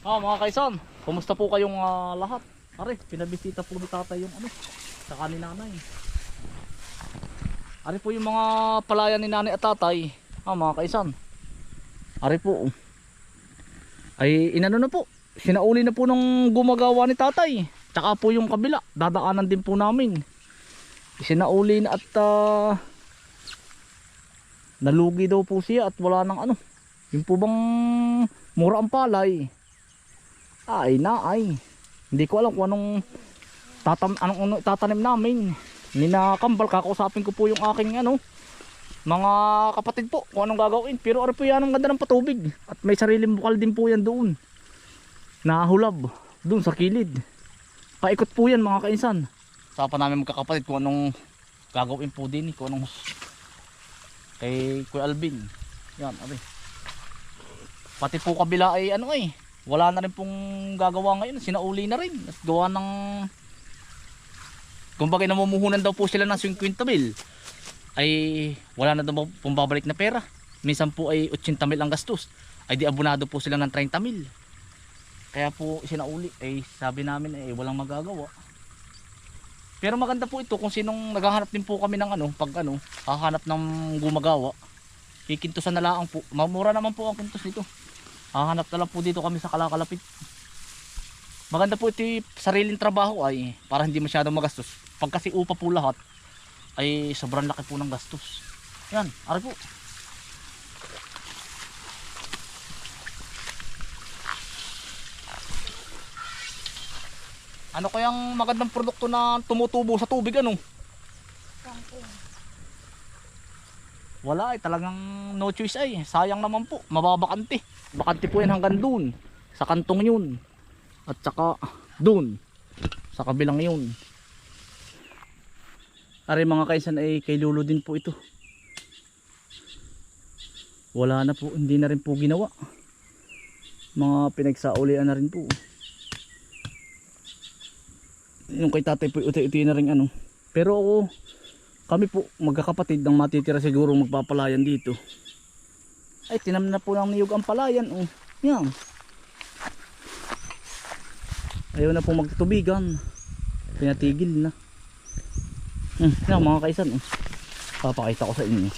Ah, mga kaisan, kumusta po kayong ah, lahat? Are, pinabisita po ni tatay yung ano, saka ni nanay. Are po yung mga palayan ni nanay at tatay. Ah, mga kaisan. Are po. oh. Ay, inano na po. Sinauli na po ng gumagawa ni tatay. Tsaka po yung kabila, dadaanan din po namin. Sinauli na at ah, nalugi daw po siya at wala nang ano. Yung po bang mura ang palay. Ay na ay. Hindi ko alam kung anong tatam anong, anong tatanim namin. Ninakambal kakausapin ko po yung aking ano mga kapatid po kung anong gagawin. Pero ano po yan ang ganda ng patubig. At may sariling bukal din po yan doon. Nahulab doon sa kilid. Paikot po yan mga kainsan. Sa pa namin magkakapatid kung anong gagawin po din. Kung anong kay Kuya Alvin. Yan, abi. Pati po kabila ay ano eh. Wala na rin pong gagawa ngayon. Sinauli na rin. At gawa ng... Kumbaga namumuhunan daw po sila ng 50 mil. Ay wala na daw pong babalik na pera. Minsan po ay 80 mil ang gastos. Ay di abonado po sila ng 30 mil. Kaya po sinauli. Ay sabi namin ay walang magagawa. Pero maganda po ito kung sinong naghahanap din po kami ng ano, pag ano, hahanap ng gumagawa. Kikintusan na lang po. Mamura naman po ang kintos nito. Hahanap na lang po dito kami sa kalakalapit. Maganda po ito sariling trabaho ay para hindi masyadong magastos. Pag kasi upa po lahat ay sobrang laki po ng gastos. Yan, ari po. Ano kayang magandang produkto na tumutubo sa tubig ano? Wala ay talagang no choice ay. Sayang naman po. Mababakante. Bakante po yan hanggang dun. Sa kantong yun. At saka dun. Sa kabilang yun. Ari mga kaisan ay kay Lolo din po ito. Wala na po. Hindi na rin po ginawa. Mga pinagsaulian na rin po. Yung kay tatay po uti-uti na rin ano. Pero ako kami po magkakapatid ang matitira siguro magpapalayan dito. Ay tinam na po ng niyog ang palayan oh. yan. Ayaw na po magtutubigan pinatigil na. Hmm, yan mga kaisan oh. papakita ko sa inyo.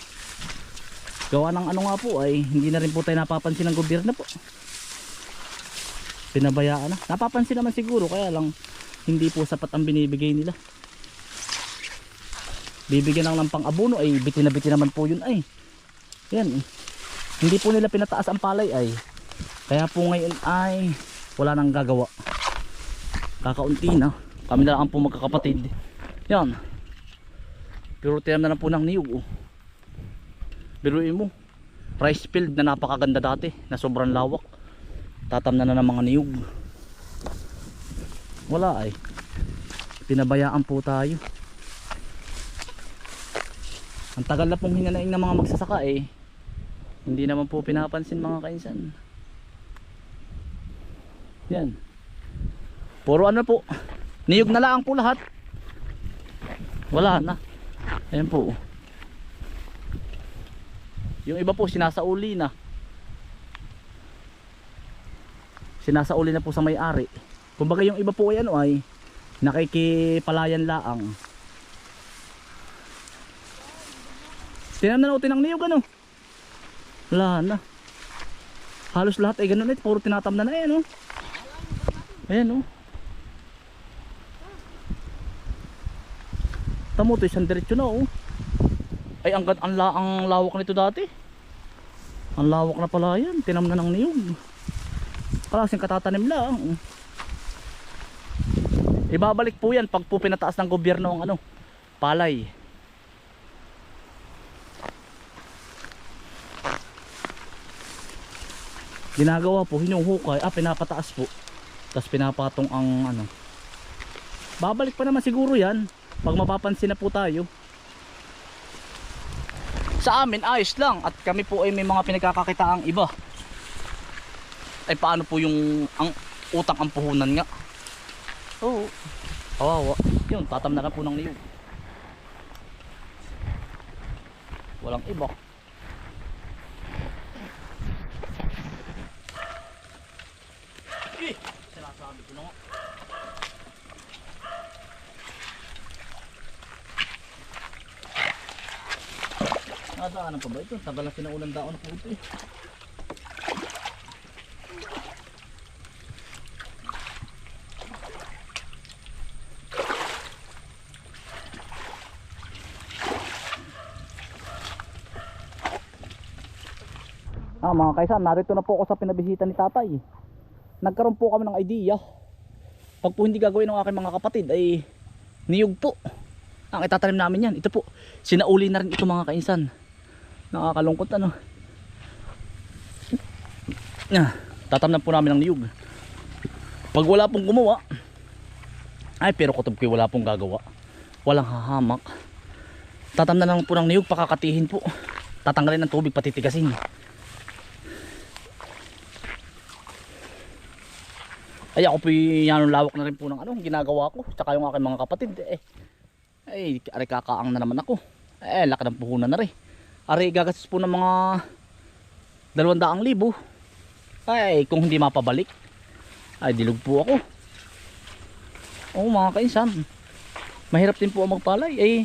Gawa ng ano nga po ay hindi na rin po tayo napapansin ng gobyerno po. Pinabayaan na. Napapansin naman siguro kaya lang hindi po sapat ang binibigay nila bibigyan lang ng pang abono ay biti na biti naman po yun ay. Yan. Hindi po nila pinataas ang palay ay. Kaya po ngayon ay wala nang gagawa. Kakaunti na. Kami na lang po magkakapatid. Yan. Pero tiyan na lang po ng niyog oh. biruin mo. Rice field na napakaganda dati na sobrang lawak. Tatamnan na ng mga niyog. Wala ay. Pinabayaan po tayo ang tagal na pong hinanaing ng mga magsasaka eh. Hindi naman po pinapansin mga kainsan. Yan. Puro ano po. Niyog na lang po lahat. Wala na. Ayan po. Yung iba po sinasauli na. Sinasauli na po sa may-ari. Kumbaga yung iba po ay ano ay nakikipalayan laang Tinamnan natin ng niyog ano. Wala na. Halos lahat ay ganun eh. Puro tinatamnan na yan oh. Ayan oh. Tamo to isang diretso na oh. Ay ang, ang, ang lawak nito dati. Ang lawak na pala yan. Tinamnan ng niyog. Klaseng katatanim lang. oh. Ibabalik po yan pag po pinataas ng gobyerno ang ano, palay. Ginagawa po hinuhukay ah pinapataas po. Tapos pinapatong ang ano. Babalik pa naman siguro yan pag mapapansin na po tayo. Sa amin ayos lang at kami po ay may mga pinagkakakitaang iba. Ay paano po yung ang utang ang puhunan nga? Oo. Kawawa. Yun tatam na lang po ng niyog. Walang iba Sabi ko na nga. Nadaanan pa ba ito? Tagal na pinaulang daon po ito eh. Ah, mga kaisan, narito na po ako sa pinabisita ni tatay. Nagkaroon po kami ng idea. Pag po hindi gagawin ng aking mga kapatid ay niyog po. Ang itatanim namin yan. Ito po, sinauli na rin ito mga kainsan. Nakakalungkot ano. Ah, tatamnan po namin ng niyog. Pag wala pong gumawa, ay pero kutob ko wala pong gagawa. Walang hahamak. Tatamnan lang po ng niyog, pakakatihin po. Tatanggalin ng tubig, patitigasin. Ay ako po yan lawak na rin po ng ano, ginagawa ko. Tsaka yung aking mga kapatid eh. Ay, ari kakaang na naman ako. Eh, laki ng puhunan na rin. Ari gagastos po ng mga 200,000. Ay, kung hindi mapabalik, ay dilog po ako. Oo mga kainsan. Mahirap din po ang magpalay. Eh,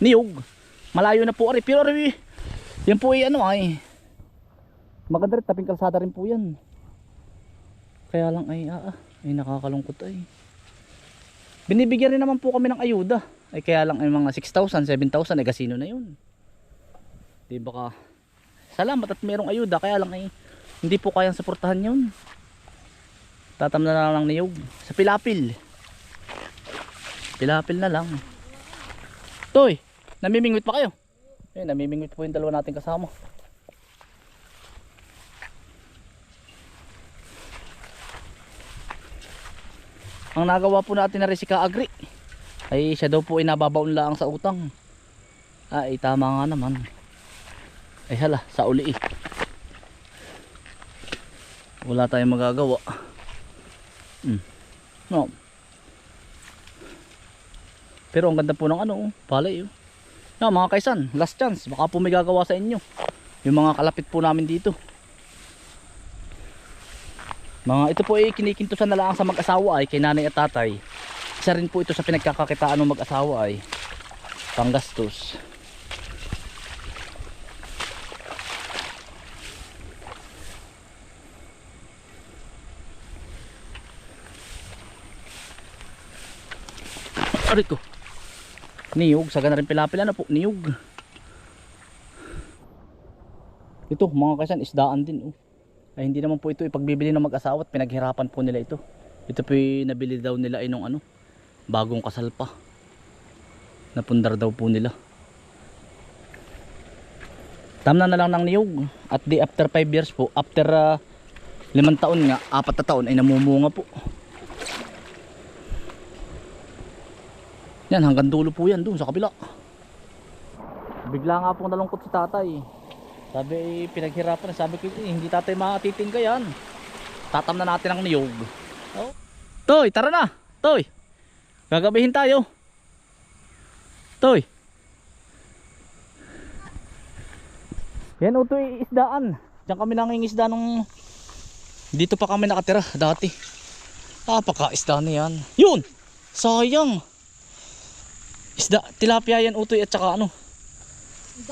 niyog. Malayo na po ari. Pero ari, yan po ay ano ay. Maganda rin, taping kalsada rin po yan. Kaya lang ay ah, ah, ay nakakalungkot ay. Binibigyan rin naman po kami ng ayuda. Ay kaya lang ay mga 6,000, 7,000 ay kasino na yun. Di baka salamat at merong ayuda kaya lang ay hindi po kayang suportahan yun. Tatam na lang ng niyog. Sa pilapil. Pilapil na lang. Toy, namimingwit pa kayo? Eh, namimingwit po yung dalawa nating kasama. Ang nagawa po natin na rin si Kaagri ay siya daw po ay nababaon lang sa utang. Ay tama nga naman. Ay hala, sa uli eh. Wala tayong magagawa. Hmm. No. Pero ang ganda po ng ano, oh, palay oh. Na mga kaisan, last chance, baka po may gagawa sa inyo. Yung mga kalapit po namin dito. Mga ito po ay kinikintusan na lang sa mag-asawa ay kay nanay at tatay. Isa rin po ito sa pinagkakakitaan ng mag-asawa ay panggastos. Aray ko. Niyog, saga na rin pilapila na po, niyog. Ito, mga kasan, isdaan din oh ay hindi naman po ito ipagbibili ng mag-asawa at pinaghirapan po nila ito. Ito po nabili daw nila ay nung ano bagong kasal pa. Napundar daw po nila. Tamna na lang ng niyog. At di after 5 years po after uh, limang taon nga apat na taon ay namumunga po. Yan hanggang dulo po yan doon sa kabila. Bigla nga po nalungkot si tatay sabi eh, pinaghirapan sabi ko eh, hindi tatay makatitingka yan. Tatam na natin ang niyog. Oh. Toy tara na. Toy gagabihin tayo. Toy. Yan o to'y isdaan. Diyan kami nangingisda nung dito pa kami nakatira dati. Napaka-isda na yan. Yun! Sayang! Isda tilapia yan utoy at saka ano?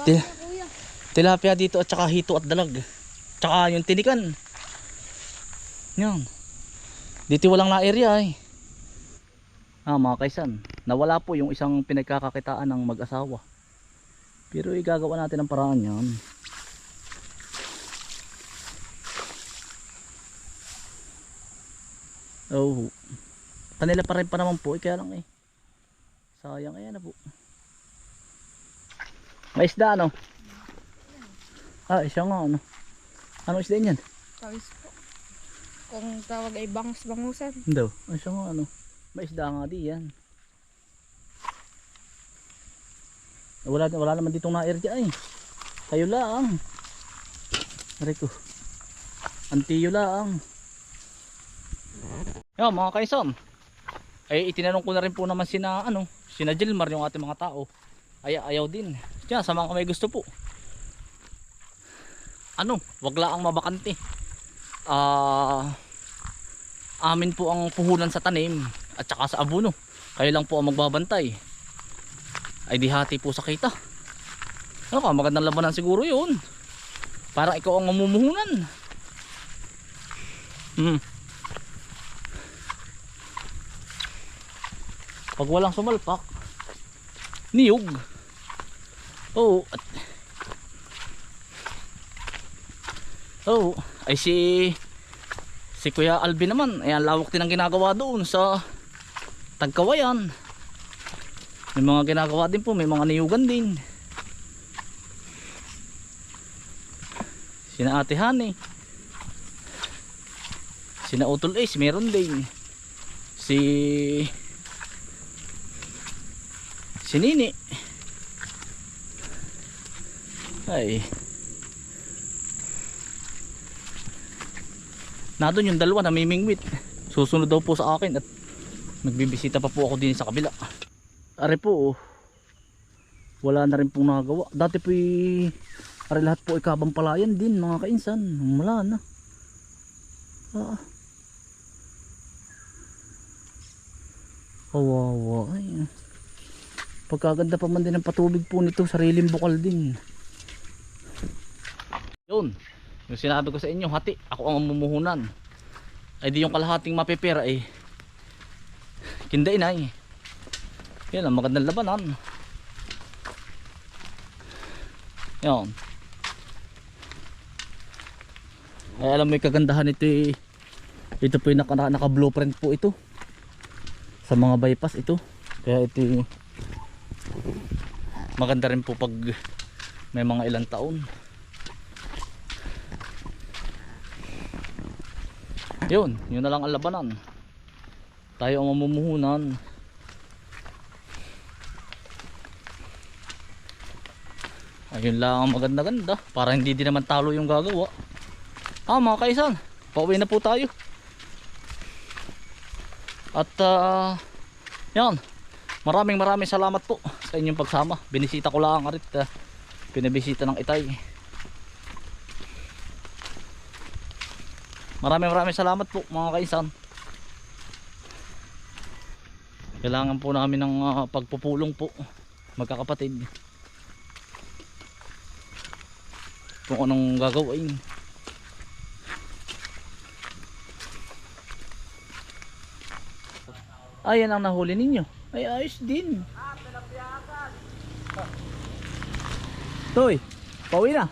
Til- tilapia dito at saka hito at dalag. Tsaka yung tinikan. Yan. Dito walang na area eh. Ah mga kaisan nawala po yung isang pinagkakakitaan ng mag-asawa. Pero igagawa natin ang paraan yan. Oh. Kanila pa rin pa naman po eh, kaya lang eh. Sayang ayan na po. May isda ano Ah, siya nga ano. Ano isda yan? Tawis po. Kung tawag ay bangus bangusan. Hindi. Ah, siya nga ano. May isda nga di yan. Wala, wala naman ditong na-area eh. Kayo lang. Aray ko. Antiyo lang. Yan mga kaisan. Ay itinanong ko na rin po naman sina ano, sina Jilmar yung ating mga tao. Ay ayaw din. Diyan sa mga may gusto po ano, wag laang mabakante. Ah amin po ang puhunan sa tanim at saka sa abono. Kayo lang po ang magbabantay. Ay di hati po sa kita. Ano ka, magandang labanan siguro yun. Parang ikaw ang mamumuhunan. Hmm. Pag walang sumalpak, niyog. Oo. At, oo. Ay si si Kuya Alvin naman. Ayan, lawak din ang ginagawa doon sa Tagkawayan. May mga ginagawa din po. May mga niyugan din. Sina Ate Hani. Sina Utol Ace. Meron din. Si Si Nini. Ay. Nandun yung dalawa namimingwit. Susunod daw po sa akin at magbibisita pa po ako din sa kabila. Are po oh. Wala na rin pong nagawa. Dati po y... Are lahat po ikabang palayan din mga kainsan. Wala na. Ah. Kawawa. Ay. Pagkaganda pa man din ng patubig po nito. Sariling bukal din. Yun. Yung sinabi ko sa inyo, hati. Ako ang mumuhunan. Ay di yung kalahating mapipera eh. Kinday na eh. Yan ang magandang labanan. Yan. Ay alam mo yung kagandahan nito eh. Ito po yung naka, naka blueprint po ito. Sa mga bypass ito. Kaya ito maganda rin po pag may mga ilang taon. Yun, yun na lang ang labanan. Tayo ang mamumuhunan. Ayun lang ang maganda-ganda. Para hindi din naman talo yung gagawa. Ah mga kaisan, pauwi na po tayo. At ah, yan, maraming maraming salamat po sa inyong pagsama. Binisita ko lang arit. Uh, pinabisita ng itay. Maraming maraming salamat po mga kaisan. Kailangan po namin ng ah, pagpupulong po magkakapatid. Kung anong gagawin. Ayan ang nahuli ninyo. Ay ayos din. Toy, pauwi na.